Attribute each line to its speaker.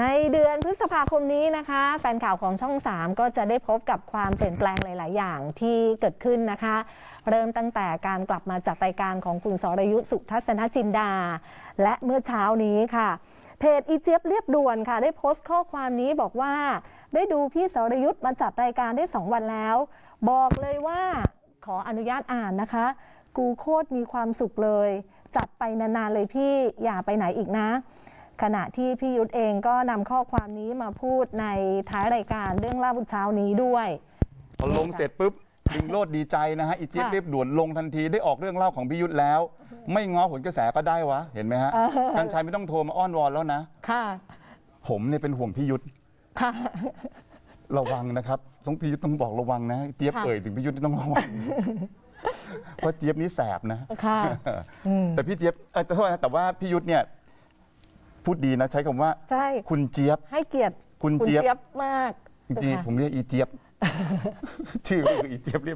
Speaker 1: ในเดือนพฤษภาคมนี้นะคะ แฟนข่าวของช่อง 3 ก็จะได้พบกับความเปลี่ยนแปลงหลาย ๆ อย่างที่เกิดขึ้นนะคะ เริ่มตั้งแต่การกลับมาจัดรายการของคุณสรยุทธสุทัศนจินดา และเมื่อเช้านี้ค่ะเพจอีเจี๊ยบเรียบด่วนค่ะ ได้โพสต์ข้อความนี้บอกว่า ได้ดูพี่สรยุทธ์มาจัดรายการได้ 2 วันแล้ว บอกเลยว่าขออนุญาตอ่านนะคะ กูโคตรมีความสุขเลย จัดไปนาน ๆ เลยพี่อย่าไปไหนอีกนะ ขณะที่พี่ยุทธเองก็นำข้อความนี้มาพูดในท้ายรายการเรื่องเล่าเช้านี้ด้วย
Speaker 2: พอลงเสร็จปุ๊บลิงโลดดีใจนะฮะอีเจี๊ยบ
Speaker 1: ค่ะ
Speaker 2: เรียบด่วนลงทันทีได้ออกเรื่องเล่าของพิยุทธแล้ว ไม่ง้อผลกระแสก็ได้วะ เห็นไหมฮะกันชัยไม่ต้องโทรมาอ้อนวอนแล้วนะ
Speaker 1: ค่ะ
Speaker 2: ผมเนี่ยเป็นห่วงพิยุทธ
Speaker 1: ค่ะ
Speaker 2: ระวังนะครับต้องพิยุทธต้องบอกระวังนะเจี๊ยบ
Speaker 1: ค่ะ
Speaker 2: เอ่ยถึงพิยุทธต้องระวังเพราะเจี๊ยบนี่แสบนะ
Speaker 1: ค่ะ
Speaker 2: แต่พี่เจี๊ยบเอ้ยแต่โทษนะแต่ว่าพี่ยุทธเนี่ย พูดดีนะ ใช้คำว่า
Speaker 1: ใช่
Speaker 2: คุณเจี๊ยบ
Speaker 1: ให้เกียรติ
Speaker 2: คุณเจี๊ยบ
Speaker 1: มาก
Speaker 2: จริงๆผมเรียกอีเจี๊ยบ ชื่อก็คืออีเจี๊ยบเรียบ